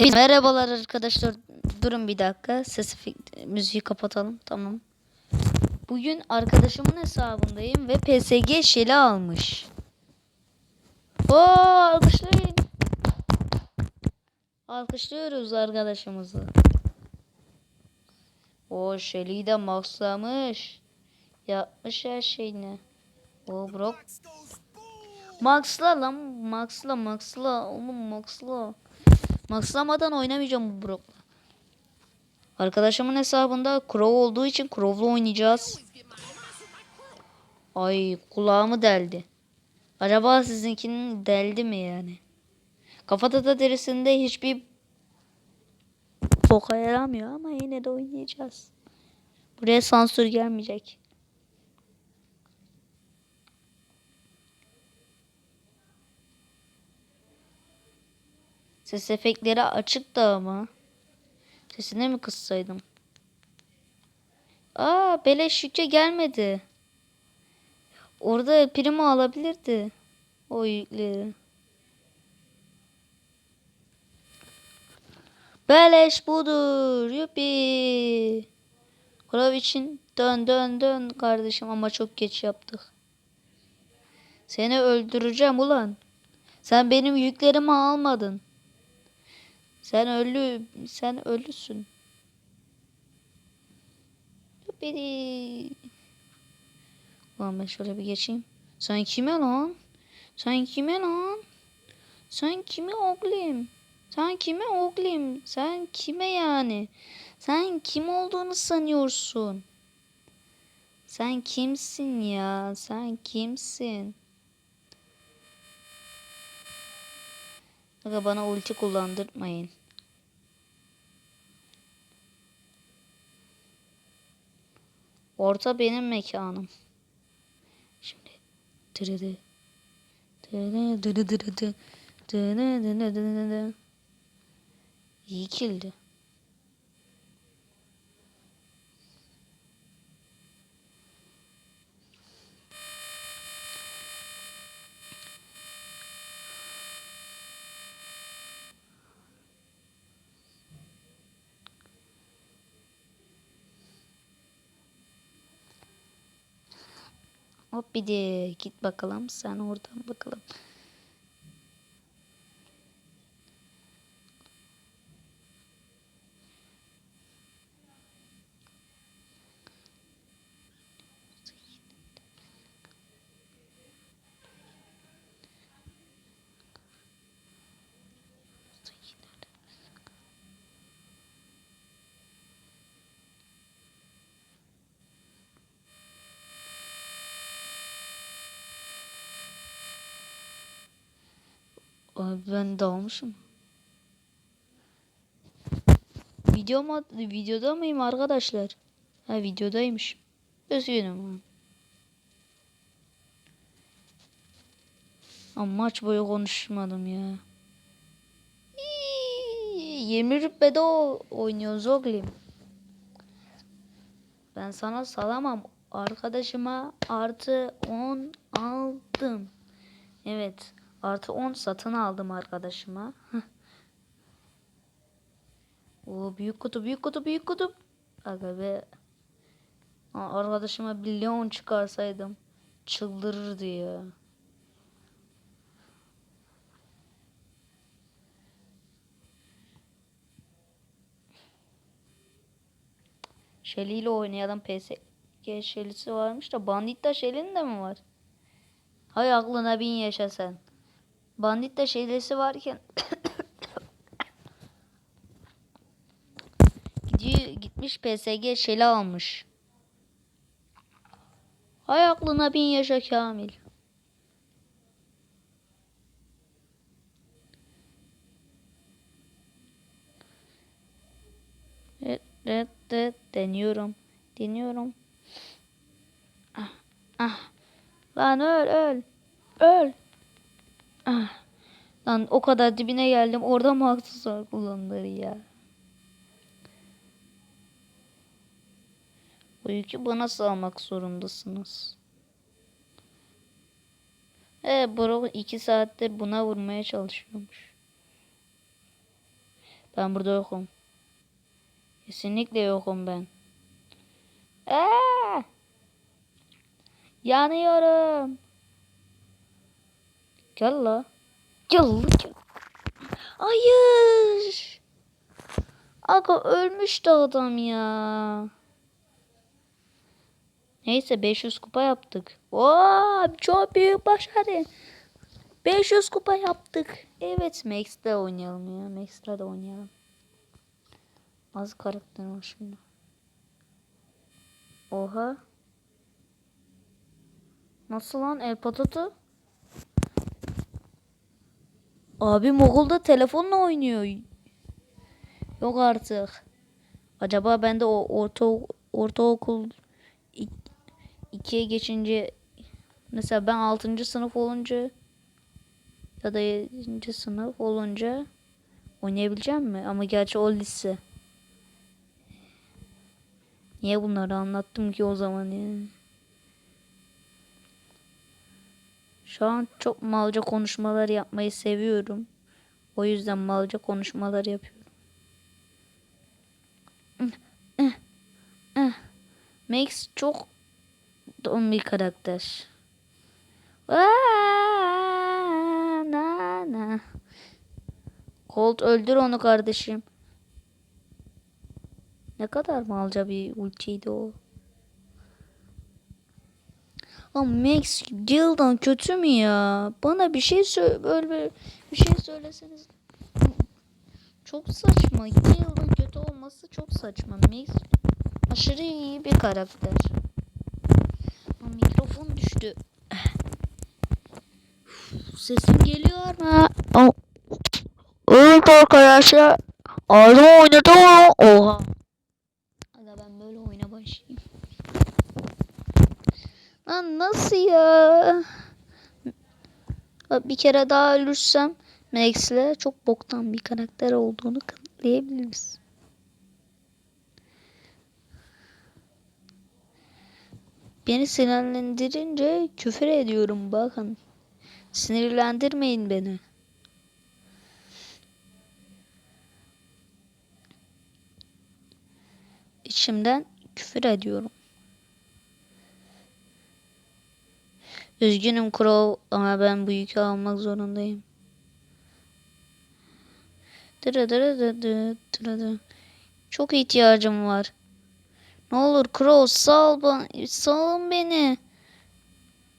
Hey, merhabalar arkadaşlar. Durun bir dakika. Sesi müziği kapatalım. Tamam. Bugün arkadaşımın hesabındayım ve PSG şeli almış. Oo alkışlayın. Alkışlıyoruz arkadaşımızı. O şeliyi de maxlamış. Yapmış her şeyini. O Brock. Maxla lan. Maxla maxla. Oğlum maxla. Maxlamadan oynamayacağım bu Brock'la. Arkadaşımın hesabında Crow olduğu için Crow'la oynayacağız. Ay kulağımı deldi. Acaba sizinkinin deldi mi yani? Kafada da derisinde hiçbir boka yaramıyor ama yine de oynayacağız. Buraya sansür gelmeyecek. Ses efektleri açıktı ama. Sesini mi kıssaydım? Aa beleş yükçe gelmedi. Orada primo alabilirdi. O yükleri. Beleş budur. Yupi. Krav için dön dön dön kardeşim ama çok geç yaptık. Seni öldüreceğim ulan. Sen benim yüklerimi almadın. Sen ölü, sen ölüsün. Biri. Ulan ben şöyle bir geçeyim. Sen kime lan? Sen kime lan? Sen kime oğlum? Sen kime oğlum? Sen kime yani? Sen kim olduğunu sanıyorsun? Sen kimsin ya? Sen kimsin? Aga bana ulti kullandırmayın. Orta benim mekanım. Şimdi dırıdı. Dırı dırı dı. Dırı dırı dırı dı. İyi Hop bir de git bakalım sen oradan bakalım. Abi ben dalmışım. Video mu, videoda mıyım arkadaşlar? Ha videodaymış. Üzgünüm. Ama maç boyu konuşmadım ya. İyi, 20 rütbede o oynuyoruz oğlum. Ben sana salamam. Arkadaşıma artı 10 aldım. Evet. Artı 10 satın aldım arkadaşıma. o büyük kutu büyük kutu büyük kutu. Aga be. Arkadaşıma milyon çıkarsaydım çıldırırdı ya. Shelly ile oynayalım PSG Shelly'si varmış da Bandit'ta Shelly'nin de mi var? Hay aklına bin yaşa sen. Bandit'ta Shelly'si varken Gidiyor, gitmiş PSG Shelly almış. Hay aklına bin yaşa Kamil. Evet, evet, evet, deniyorum. Deniyorum. Ah, ah. Lan öl, öl. Öl. Ah. Lan o kadar dibine geldim. Orada mı haksızlar kullanılır ya? Bu yükü bana sağmak zorundasınız. E Brock iki saattir buna vurmaya çalışıyormuş. Ben burada yokum. Kesinlikle yokum ben. Eee! Yanıyorum. Gel la. Gel. Gel. Hayır. Aga ölmüştü adam ya. Neyse 500 kupa yaptık. Oo, çok büyük başarı. 500 kupa yaptık. Evet Max'te oynayalım ya. Max'te de oynayalım. Az karakter var şimdi. Oha. Nasıl lan el patato? Abi Mogul'da telefonla oynuyor. Yok artık. Acaba ben de orta ortaokul ik- ikiye geçince mesela ben 6. sınıf olunca ya da 7. sınıf olunca oynayabileceğim mi? Ama gerçi o lise. Niye bunları anlattım ki o zaman ya? Şu an çok malca konuşmalar yapmayı seviyorum. O yüzden malca konuşmalar yapıyorum. Max çok don bir karakter. Colt öldür onu kardeşim. Ne kadar malca bir ultiydi o. Lan Max Gildan kötü mü ya? Bana bir şey söyle böyle bir şey söyleseniz. Çok saçma. Gildan kötü olması çok saçma. Max aşırı iyi bir karakter. Lan mikrofon düştü. Sesim geliyor mu? Evet arkadaşlar. Ağzım oynadı mı? Oha. Aga ben böyle oyuna başlayayım. Lan nasıl ya? Bir kere daha ölürsem Max'le çok boktan bir karakter olduğunu kanıtlayabiliriz. Beni sinirlendirince küfür ediyorum bakın. Sinirlendirmeyin beni. İçimden küfür ediyorum. Üzgünüm Crow ama ben bu yükü almak zorundayım. Çok ihtiyacım var. Ne olur Crow sal, ba- sal beni.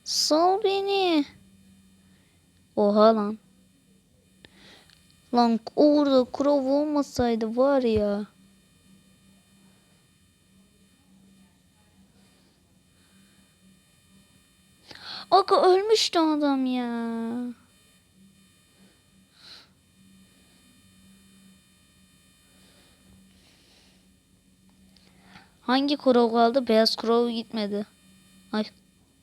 Sal beni. Oha lan. Lan orada Crow olmasaydı var ya. Aga ölmüştü adam ya. Hangi crow kaldı? Beyaz crow gitmedi. Ay,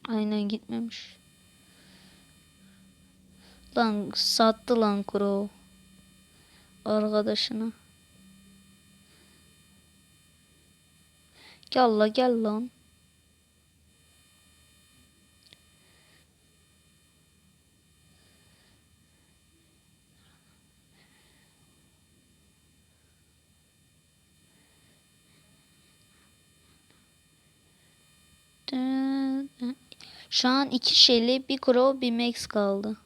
aynen gitmemiş. Lan sattı lan crow. Arkadaşına. Gel la gel lan. Şu an iki Shelly, bir Crow, bir Max kaldı.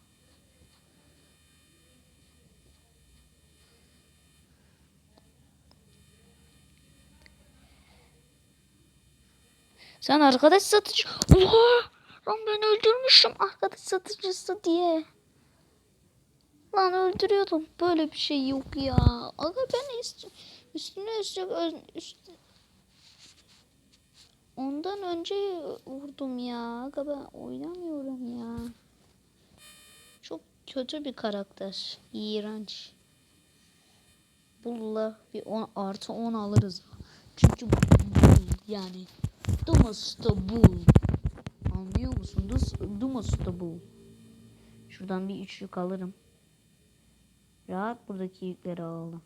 Sen arkadaş satıcı... Oha! Lan ben öldürmüşüm arkadaş satıcısı diye. Lan öldürüyordum. Böyle bir şey yok ya. Aga ben üst, üstüne üstlük üst, Ondan önce vurdum ya. Aga oynamıyorum ya. Çok kötü bir karakter. İğrenç. Bulla bir 10 artı 10 alırız. Çünkü bu yani Dumas da bull. Anlıyor musun? Dus, Dumas da bull. Şuradan bir üçlük alırım. Rahat buradaki yükleri alalım.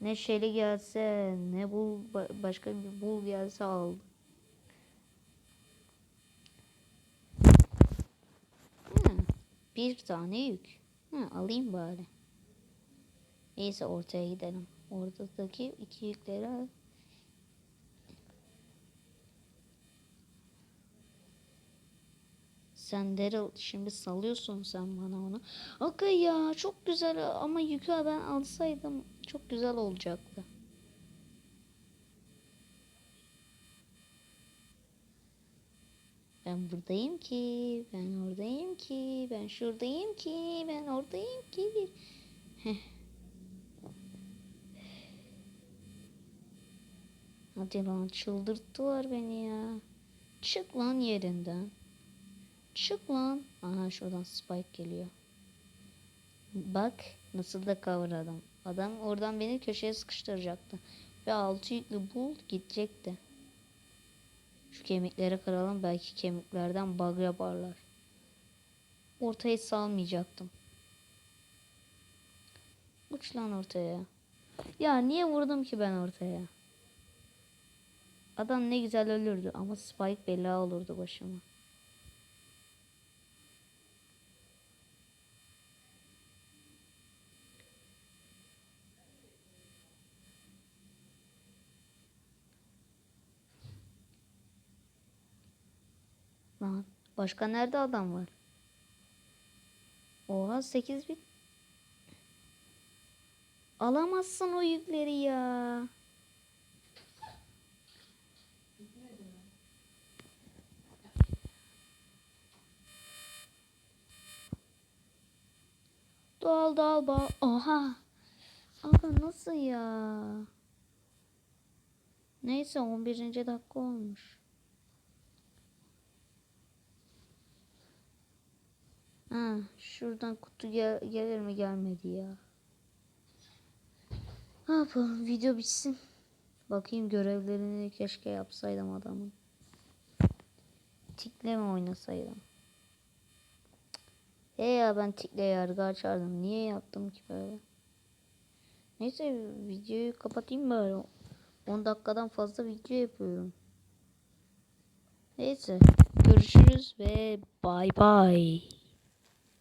Ne Shelly gelse ne bul başka bir bul gelse al. Ha, bir tane yük. Ha, alayım bari. Neyse ortaya gidelim. Oradaki iki yükleri al. Sen Daryl şimdi salıyorsun sen bana onu. Aga ya çok güzel ama yükü ben alsaydım çok güzel olacaktı. Ben buradayım ki, ben oradayım ki, ben şuradayım ki, ben oradayım ki. Heh. Hadi lan çıldırttılar beni ya. Çık lan yerinden. Çık lan. Aha şuradan Spike geliyor. Bak nasıl da kavradım. Adam oradan beni köşeye sıkıştıracaktı. Ve altı yüklü bul gidecekti. Şu kemikleri kıralım belki kemiklerden bug yaparlar. Ortayı salmayacaktım. Uç lan ortaya. Ya niye vurdum ki ben ortaya? Adam ne güzel ölürdü ama Spike bela olurdu başıma. Lan başka nerede adam var? Oha 8 bit. Alamazsın o yükleri ya. Doğal doğal bağ. Oha. Aga nasıl ya? Neyse 11. dakika olmuş. Ha, şuradan kutu gel gelir mi gelmedi ya. Ne yapalım video bitsin. Bakayım görevlerini keşke yapsaydım adamın. Tikle mi oynasaydım? He ya ben tikle yargı açardım. Niye yaptım ki böyle? Neyse videoyu kapatayım bari. 10 dakikadan fazla video yapıyorum. Neyse görüşürüz ve bay bay.